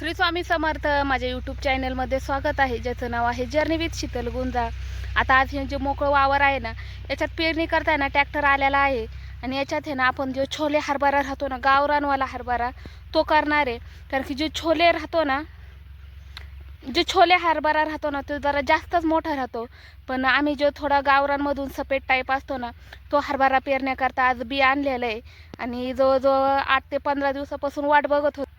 श्री स्वामी समर्थ माझ्या यूट्यूब चॅनलमध्ये स्वागत आहे. ज्याचं नाव आहे जर्नी विथ शीतल गुंजा आता आज हे जे मोकळं वावर आहे ना याच्यात पेरणी करताना ट्रॅक्टर आलेला आहे. आणि याच्यात हे ना आपण जो छोले हरभरा राहतो ना गावरानवाला हरभरा तो करणार आहे. कारण की जे छोले राहतो ना जे छोले हरभरा राहतो ना तो जरा जास्तच मोठा राहतो. पण आम्ही जो थोडा गावरानमधून सफेद टाईप असतो ना तो हरभरा पेरण्याकरता आज बी आणलेला आहे. आणि जवळजवळ आठ ते पंधरा दिवसापासून वाट बघत होतो.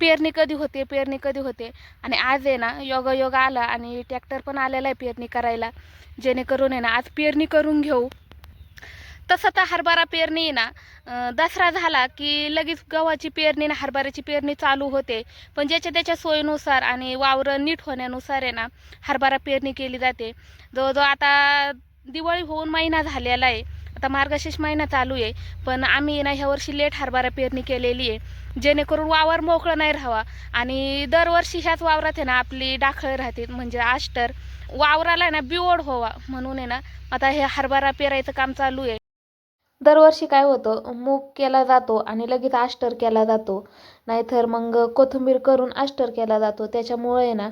पेरणी कधी होते पेरणी कधी होते? आणि आज आहे ना योग योग आला आणि ट्रॅक्टर पण आलेला आहे पेरणी करायला. जेणेकरून आहे ना आज पेरणी करून घेऊ. तसं तर हरभरा पेरणी आहे ना दसरा झाला की लगेच गव्हाची पेरणी ना हरभऱ्याची पेरणी चालू होते. पण ज्याच्या त्याच्या सोयीनुसार आणि वावरं नीट होण्यानुसार आहे ना हरभरा पेरणी केली जाते. जवळजवळ आता दिवाळी होऊन महिना झालेला आहे. आता मार्गशीर्ष महिना चालू आहे पण आम्ही ना ह्या वर्षी लेट हरभरा पेरणी केलेली आहे. जेणेकरून वावर मोकळं नाही राहावा. आणि दरवर्षी ह्याच वावरात आहे ना आपली डाखळ राहते म्हणजे आष्टर. वावराला आहे ना बिओड व्हावा म्हणून आहे ना आता हे हरभरा पेरायचं काम चालू आहे. दरवर्षी काय होतं मूग केला जातो आणि लगेच आष्टर केला जातो. नाहीतर मग कोथिंबीर करून आष्टर केला जातो. त्याच्यामुळे आहे ना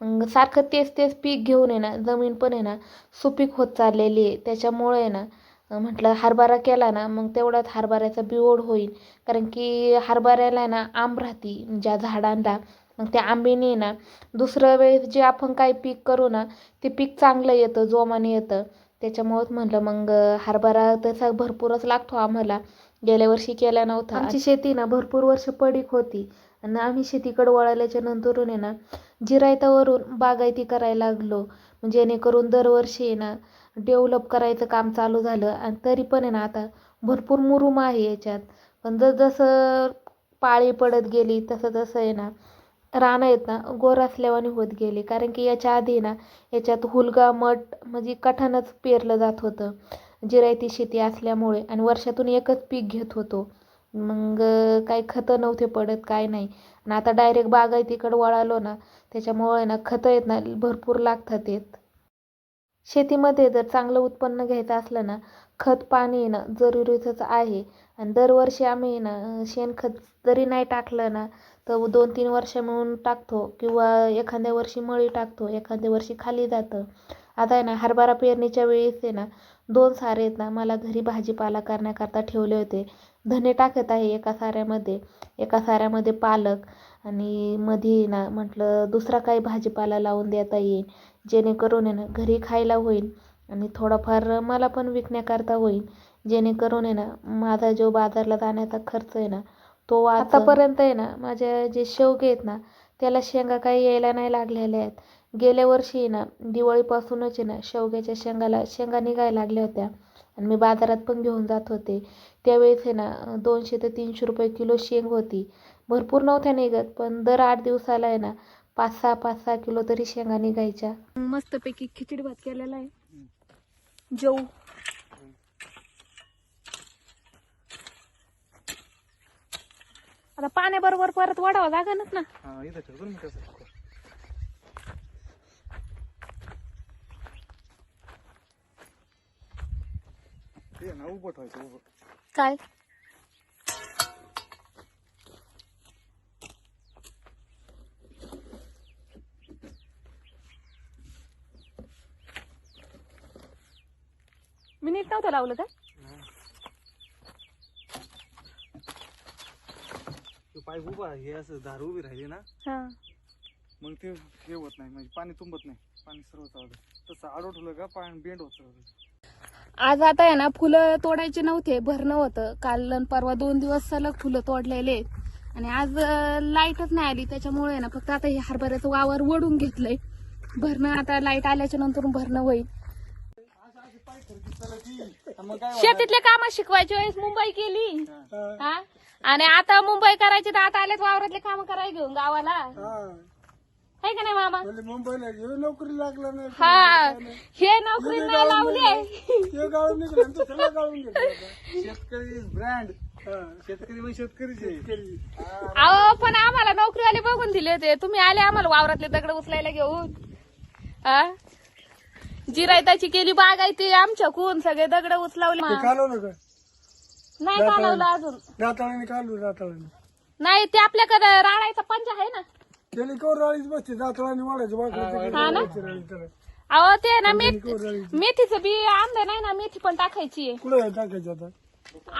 मग सारखं तेच तेच पीक घेऊन आहे ना जमीन पण आहे ना सुपीक होत चाललेली आहे. त्याच्यामुळे आहे ना म्हटलं हरभरा केला ना मग तेवढ्यात हरभऱ्याचा बिओड होईल. कारण की हरभऱ्याला आहे ना आंब राहते ज्या झाडांना. मग त्या आंबेने ना दुसरं वेळेस जे आपण काही पीक करू ना ते पीक चांगलं येतं जोमाने येतं. त्याच्यामुळंच म्हटलं मग हरभरा तसा भरपूरच लागतो आम्हाला. गेल्या वर्षी केला नव्हता. आमची शेती ना भरपूर वर्ष पडीक होती. आणि आम्ही शेतीकडे वळाल्याच्या नंतरून आहे ना जिरायतावरून बागायती करायला लागलो. जेणेकरून दरवर्षी आहे ना डेव्हलप करायचं काम चालू झालं आणि तरी पण आहे ना आता भरपूर मुरुम आहे याच्यात. पण जसं पाळी पडत गेली तसं तसं आहे ना रानं आहेत ना गोर असल्यावानी होत गेली. कारण की याच्या आधी ना याच्यात हुलगा मठ म्हणजे कठानच पेरलं जात होतं. जिरायती शेती असल्यामुळे आणि वर्षातून एकच पीक घेत होतो. मग काही खतं नव्हते पडत काय नाही. आणि आता डायरेक्ट बागायतीकडं वळालो ना त्याच्यामुळे ना खतं येत ना भरपूर लागतात येत. शेतीमध्ये जर चांगलं उत्पन्न घ्यायचं असलं ना खत पाणी ना जरुरीचंच आहे. आणि दरवर्षी आम्ही ना शेणखत जरी नाही टाकलं ना तर दोन तीन वर्ष मिळून टाकतो किंवा एखाद्या वर्षी मळी टाकतो एखाद्या वर्षी खाली जातं. आता आहे ना हरभरा पेरणीच्या वेळेस आहे ना दोन सारे आहेत ना मला घरी भाजीपाला करण्याकरता ठेवले होते. धने टाकत आहे एका साऱ्यामध्ये एका साऱ्यामध्ये पालक आणि मध्ये ना म्हटलं दुसरा काही भाजीपाला लावून देता येईल जेणेकरून आहे ना घरी खायला होईल आणि थोडाफार मला पण विकण्याकरता होईल जेणेकरून आहे ना माझा जो बाजारला जाण्याचा खर्च आहे ना तो आतापर्यंत आहे ना माझ्या जे शेवगे आहेत ना त्याला शेंगा काही यायला नाही लागलेल्या आहेत. गेल्या वर्षी आहे ना दिवाळीपासूनच आहे ना शेवग्याच्या शेंगाला शेंगा निघायला लागल्या होत्या. आणि मी बाजारात पण घेऊन जात होते. त्यावेळेस आहे ना दोनशे ते तीनशे रुपये किलो शेंग होती. भरपूर नव्हत्या निघत पण दर आठ दिवसाला आहे ना पाच सहा पाच सहा किलो तरी शेंगा निघायच्या. मस्तपैकी खिचडी भात केलेला आहे. जेऊ आता पाण्याबरोबर परत वाढावं लागेलच ना. ना उभं ठेवायचं उभं. काय मी नीट नव्हतं लावलं का ते पाईप उभा हे असं धार उभी राहिली ना. हा. मग ते हे होत नाही म्हणजे पाणी तुंबत नाही पाणी सर्व चालतं तसं आडो ठेवलं का पाणी बेंड होत आज आता आहे ना फुलं तोडायचे नव्हते भरणं होतं. काल आणि परवा दोन दिवस सलग फुलं तोडलेले आहेत. आणि आज लाईटच नाही आली त्याच्यामुळे ना फक्त आता हे हरभऱ्याचं वावर वडून घेतलंय. भरणं आता लाइट आल्याच्यानंतर भरणं होईल. शेतीतले काम शिकवायच्या वेळेस मुंबई केली. हा. आणि आता मुंबई करायची तर आता आलेत वावरातले काम करायला घेऊन गावाला. आहे का नाही मामा मुंबईला नोकरी लागला नाही हा हे नोकरी नाही लावली ते गाळून निघलं गाळून. शेतकरी ब्रँड हा. शेतकरी म्हणजे शेतकरीच आहे. केली. अहो पण आम्हाला नोकरीवाले बघून दिले होते. तुम्ही आले आम्हाला वावरातले दगड उचलायला घेऊन. हा? जिरायताची केली बागायती आमच्याकून सगळे दगड उचलावले. ते कालवलं का? नाही चालवलं अजून. राताळाने कालू राताळाने. नाही ते आपल्याकडे राळायचा पंजा आहे ना. गेली कवर राळीच बसते दातळा आणि वाढायचं हा ना? वाकडं अहो ते ना मेथ मेथीचं बी आणलं नाही ना मेथी पण टाकायची. आहे कुठं टाकायचं आता?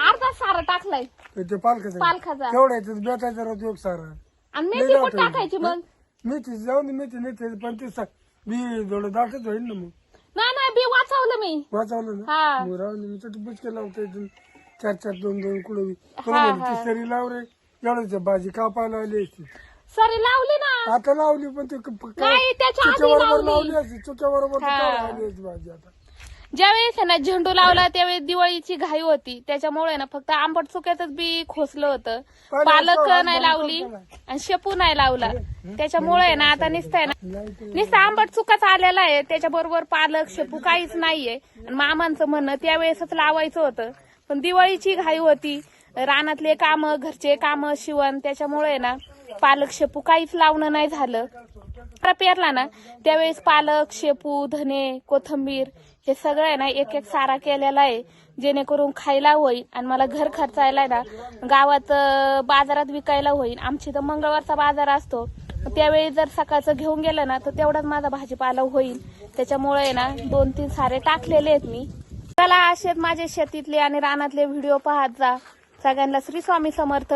अर्धा सारा टाकलाय. ते- पालखाचा केवढा आहे. ते बेटायचा राहतो एक सारा. आणि मेथी पण आहे. टाकायची मग. मेथी जाऊन दे मेथी नाही ते पण ते सा- बी थोडं दाटच होईल ना मग. नाही नाही बी वाचवलं मी. वाचवलं ना? हा. मग राहून. मी तर बुचके लावतो इथून. चार चार दोन दोन कुठं बी. हा, तुला म्हणलं, हा. ती सरी लाव रे. एवढंच भाजी कापायला आली असती. सरी लावली ना. आता लावली पण ते नाही त्याच्या आधी बरोबर लावली. लावली असती चुक्या बरोबर. आली असती भाजी आता. ज्यावेळेस आहे ना झेंडू लावला त्यावेळेस दिवाळीची घाई होती. त्याच्यामुळे ना फक्त आंबट चुक्यातच बी खोसलं होतं. पाणी पालक नाही लावली. आणि शेपू नाही लावला. त्याच्यामुळे आहे ना आता निसतंय ना. नाही ते- नुसतं आंबट चुकाच आलेला आहे. त्याच्याबरोबर पालक शेपू काहीच नाहीये. आणि मामांचं म्हणणं त्यावेळेसच लावायचं होतं. पण दिवाळीची घाई होती. रानातले काम घरचे काम शिवण त्याच्यामुळे ना पालक शेपू काहीच लावणं नाही झालं. पेरला ना त्यावेळेस पालक शेपू धने कोथंबीर हे सगळं आहे ना एक एक सारा केलेला आहे. जेणेकरून खायला होईल आणि मला घर खर्चायला आहे ना गावात बाजारात विकायला होईल. आमची तर मंगळवारचा बाजार असतो. त्यावेळी जर सकाळचं घेऊन गेलं ना तर तेवढाच माझा भाजीपाला होईल. त्याच्यामुळे आहे ना दोन तीन सारे टाकलेले आहेत मी. चला असेच माझे शेतीतले आणि रानातले व्हिडिओ पाहत जा. सगळ्यांना श्री स्वामी समर्थ.